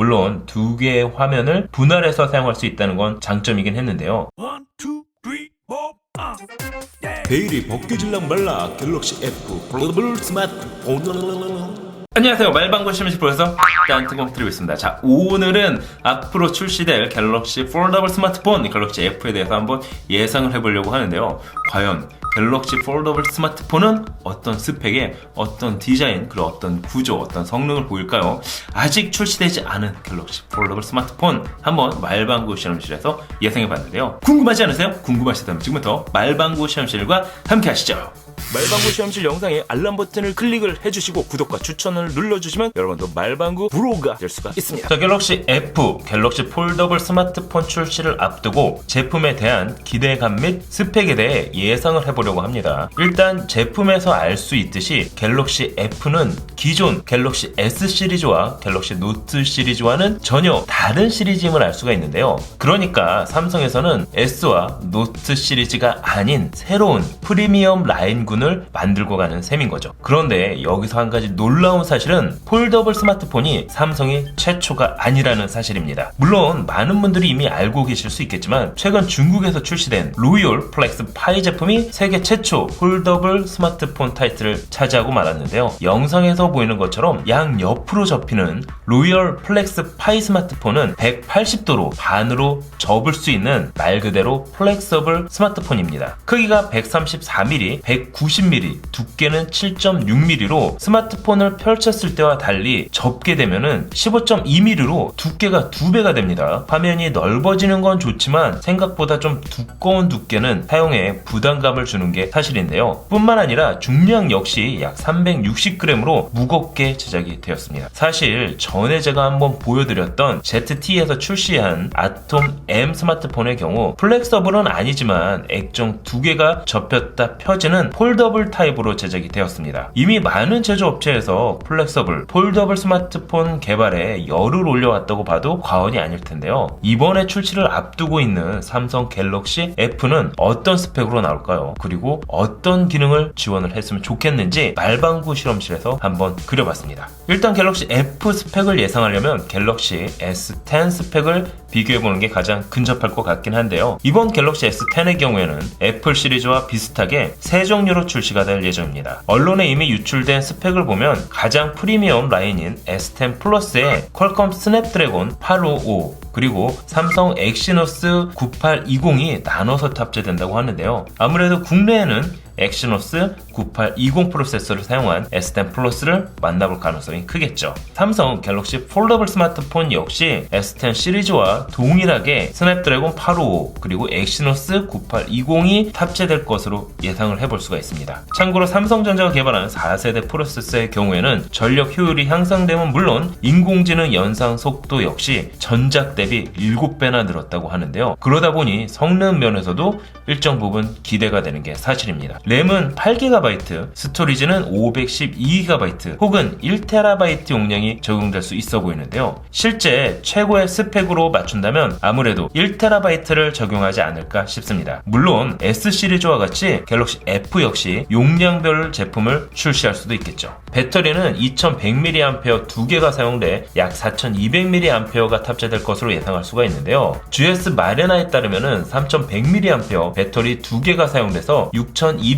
물론 두 개의 화면을 분할해서 사용할 수 있다는 건 장점이긴 했는데요. One, two, three, four, uh. Yeah. 베일이 벗겨질랑 말라 갤럭시 F 플러블 스마트폰 안녕하세요. 말방구 시험실 프로에서 특공 드리고 있습니다. 자, 오늘은 앞으로 출시될 갤럭시 폴더블 스마트폰 갤럭시 F에 대해서 한번 예상을 해보려고 하는데요. 과연 갤럭시 폴더블 스마트폰은 어떤 스펙에 어떤 디자인 그리고 어떤 구조 어떤 성능을 보일까요? 아직 출시되지 않은 갤럭시 폴더블 스마트폰 한번 말방구 실험실에서 예상해봤는데요. 궁금하지 않으세요? 궁금하시다면 지금부터 말방구 실험실과 함께 하시죠. 말방구 시험실 영상에 알람 버튼을 클릭을 해주시고 구독과 추천을 눌러주시면 여러분도 말방구 브로가 될 수가 있습니다. 자, 갤럭시 F, 갤럭시 폴더블 스마트폰 출시를 앞두고 제품에 대한 기대감 및 스펙에 대해 예상을 해보려고 합니다. 일단 제품에서 알 수 있듯이 갤럭시 F는 기존 갤럭시 S 시리즈와 갤럭시 노트 시리즈와는 전혀 다른 시리즈임을 알 수가 있는데요. 그러니까 삼성에서는 S와 노트 시리즈가 아닌 새로운 프리미엄 라인군 을 만들고 가는 셈인 거죠. 그런데 여기서 한 가지 놀라운 사실은 폴더블 스마트폰이 삼성이 최초가 아니라는 사실입니다. 물론 많은 분들이 이미 알고 계실 수 있겠지만 최근 중국에서 출시된 로이얼 플렉스 파이 제품이 세계 최초 폴더블 스마트폰 타이틀을 차지하고 말았는데요. 영상에서 보이는 것처럼 양 옆으로 접히는 로이얼 플렉스 파이 스마트폰은 180도로 반으로 접을 수 있는 말 그대로 플렉서블 스마트폰입니다. 크기가 134mm, 190mm, 두께는 7.6mm로 스마트폰을 펼쳤을 때와 달리 접게 되면은 15.2mm로 두께가 두 배가 됩니다. 화면이 넓어지는 건 좋지만 생각보다 좀 두꺼운 두께는 사용에 부담감을 주는 게 사실인데요. 뿐만 아니라 중량 역시 약 360g으로 무겁게 제작이 되었습니다. 사실 전에 제가 한번 보여드렸던 ZT에서 출시한 아톰 M 스마트폰의 경우 플렉서블은 아니지만 액정 두 개가 접혔다 펴지는 폴더 블 타입으로 제작이 되었습니다. 이미 많은 제조업체에서 플렉서블, 폴더블 스마트폰 개발에 열을 올려왔다고 봐도 과언이 아닐 텐데요. 이번에 출시를 앞두고 있는 삼성 갤럭시 F는 어떤 스펙으로 나올까요? 그리고 어떤 기능을 지원을 했으면 좋겠는지 말방구 실험실에서 한번 그려봤습니다. 일단 갤럭시 F 스펙을 예상하려면 갤럭시 S10 스펙을 비교해보는 게 가장 근접할 것 같긴 한데요. 이번 갤럭시 S10의 경우에는 애플 시리즈와 비슷하게 세 종류로 출시가 될 예정입니다. 언론에 이미 유출된 스펙을 보면 가장 프리미엄 라인인 S10 플러스에 퀄컴 스냅드래곤 855 그리고 삼성 엑시노스 9820이 나눠서 탑재된다고 하는데요. 아무래도 국내에는 엑시노스 9820 프로세서를 사용한 S10 플러스를 만나볼 가능성이 크겠죠. 삼성 갤럭시 폴더블 스마트폰 역시 S10 시리즈와 동일하게 스냅드래곤 855 그리고 엑시노스 9820이 탑재될 것으로 예상을 해볼 수가 있습니다. 참고로 삼성전자가 개발한 4세대 프로세서의 경우에는 전력 효율이 향상되면 물론 인공지능 연상 속도 역시 전작 대비 7배나 늘었다고 하는데요. 그러다 보니 성능 면에서도 일정 부분 기대가 되는 게 사실입니다. 램은 8GB, 스토리지는 512GB 혹은 1TB 용량이 적용될 수 있어 보이는데요. 실제 최고의 스펙으로 맞춘다면 아무래도 1TB를 적용하지 않을까 싶습니다. 물론 S 시리즈와 같이 갤럭시 F 역시 용량별 제품을 출시할 수도 있겠죠. 배터리는 2100mAh 두 개가 사용돼 약 4200mAh가 탑재될 것으로 예상할 수가 있는데요. GS 마레나에 따르면 3100mAh 배터리 두 개가 사용돼서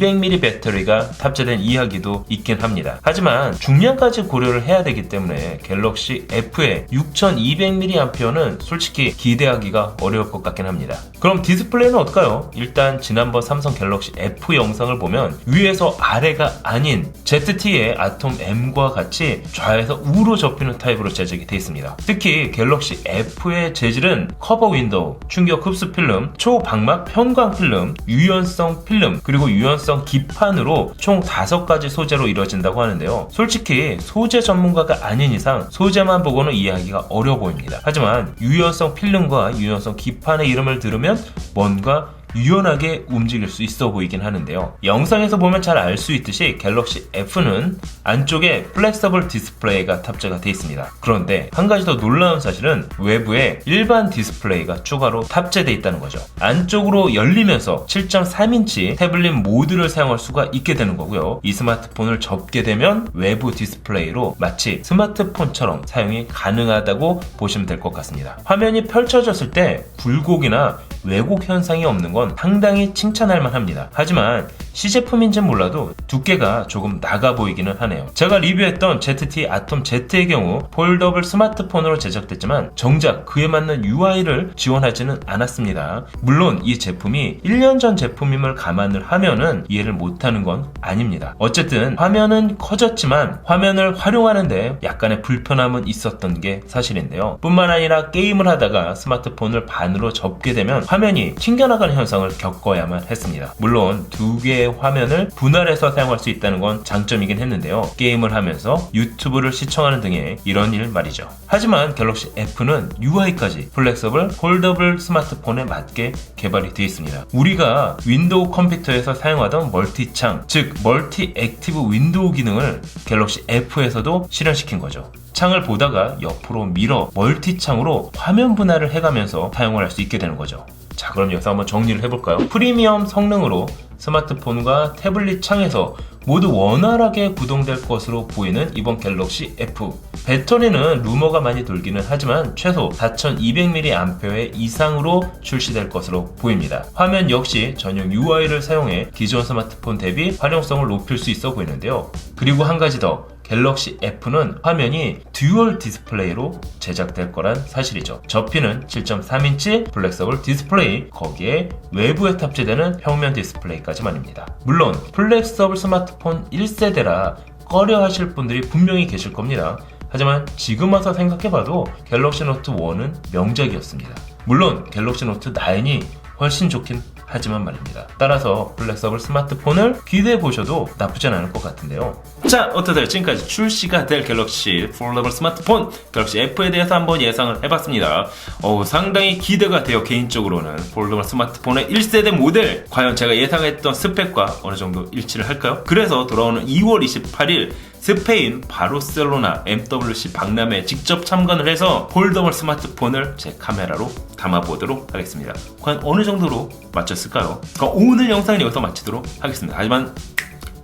6200mAh 배터리가 탑재된 이야기도 있긴 합니다. 하지만 중량까지 고려를 해야 되기 때문에 갤럭시 F의 6200mAh는 솔직히 기대하기가 어려울 것 같긴 합니다. 그럼 디스플레이는 어떨까요? 일단 지난번 삼성 갤럭시 F 영상을 보면 위에서 아래가 아닌 ZT의 아톰 M과 같이 좌에서 우로 접히는 타입으로 제작이 되어 있습니다. 특히 갤럭시 F의 재질은 커버 윈도우, 충격 흡수 필름, 초방막 편광 필름, 유연성 필름, 그리고 유연성 기판으로 총 5가지 소재로 이루어진다고 하는데요. 솔직히 소재 전문가가 아닌 이상 소재만 보고는 이해하기가 어려워 보입니다. 하지만 유연성 필름과 유연성 기판의 이름을 들으면 뭔가 유연하게 움직일 수 있어 보이긴 하는데요. 영상에서 보면 잘 알 수 있듯이 갤럭시 F는 안쪽에 플렉서블 디스플레이가 탑재가 되어 있습니다. 그런데 한 가지 더 놀라운 사실은 외부에 일반 디스플레이가 추가로 탑재되어 있다는 거죠. 안쪽으로 열리면서 7.3인치 태블릿 모드를 사용할 수가 있게 되는 거고요. 이 스마트폰을 접게 되면 외부 디스플레이로 마치 스마트폰처럼 사용이 가능하다고 보시면 될 것 같습니다. 화면이 펼쳐졌을 때 굴곡이나 왜곡 현상이 없는 건 상당히 칭찬할 만합니다. 하지만 시제품인지는 몰라도 두께가 조금 나가 보이기는 하네요. 제가 리뷰했던 ZT 아톰 Z의 경우 폴더블 스마트폰으로 제작됐지만 정작 그에 맞는 UI를 지원하지는 않았습니다. 물론 이 제품이 1년 전 제품임을 감안을 하면은 이해를 못하는 건 아닙니다. 어쨌든 화면은 커졌지만 화면을 활용하는데 약간의 불편함은 있었던 게 사실인데요. 뿐만 아니라 게임을 하다가 스마트폰을 반으로 접게 되면 화면이 튕겨나가는 현상을 겪어야만 했습니다. 물론 두 개의 화면을 분할해서 사용할 수 있다는 건 장점이긴 했는데요. 게임을 하면서 유튜브를 시청하는 등의 이런 일 말이죠. 하지만 갤럭시 F는 UI까지 플렉서블 폴더블 스마트폰에 맞게 개발이 되어 있습니다. 우리가 윈도우 컴퓨터에서 사용하던 멀티창, 즉 멀티 액티브 윈도우 기능을 갤럭시 F에서도 실현시킨 거죠. 창을 보다가 옆으로 밀어 멀티창으로 화면 분할을 해가면서 사용을 할 수 있게 되는 거죠. 자, 그럼 여기서 한번 정리를 해볼까요? 프리미엄 성능으로 스마트폰과 태블릿 창에서 모두 원활하게 구동될 것으로 보이는 이번 갤럭시 F. 배터리는 루머가 많이 돌기는 하지만 최소 4200mAh 이상으로 출시될 것으로 보입니다. 화면 역시 전용 UI를 사용해 기존 스마트폰 대비 활용성을 높일 수 있어 보이는데요. 그리고 한 가지 더. 갤럭시 F는 화면이 듀얼 디스플레이로 제작될 거란 사실이죠. 접히는 7.3인치 플렉서블 디스플레이, 거기에 외부에 탑재되는 평면 디스플레이까지 말입니다. 물론 플렉서블 스마트폰 1세대라 꺼려 하실 분들이 분명히 계실 겁니다. 하지만 지금 와서 생각해봐도 갤럭시 노트 1은 명작이었습니다. 물론 갤럭시 노트 9이 훨씬 좋긴 하지만 말입니다. 따라서 플렉서블 스마트폰을 기대해 보셔도 나쁘진 않을 것 같은데요. 자, 어떠세요? 지금까지 출시가 될 갤럭시 폴더블 스마트폰 갤럭시 F에 대해서 한번 예상을 해봤습니다. 어우, 상당히 기대가 돼요. 개인적으로는 폴더블 스마트폰의 1세대 모델 과연 제가 예상했던 스펙과 어느 정도 일치를 할까요? 그래서 돌아오는 2월 28일 스페인 바르셀로나 MWC 박람회에 직접 참관을 해서 폴더블 스마트폰을 제 카메라로 담아보도록 하겠습니다. 과연 어느 정도로 맞췄을까요? 그럼 오늘 영상은 여기서 마치도록 하겠습니다. 하지만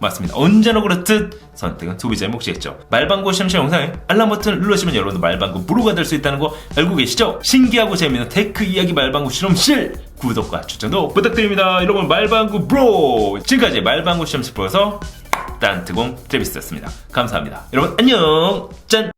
맞습니다. 언제나 그렇듯 선택은 소비자의 몫이겠죠. 말방구 샴시 영상에 알람 버튼을 눌러주시면 여러분도 말방구 브로가 될 수 있다는 거 알고 계시죠? 신기하고 재미있는 테크 이야기 말방구 실험실 구독과 추천도 부탁드립니다. 여러분 말방구 브로 지금까지 말방구 실험실 프로에서 딴트공 트레비스였습니다. 감사합니다. 여러분 안녕 짠!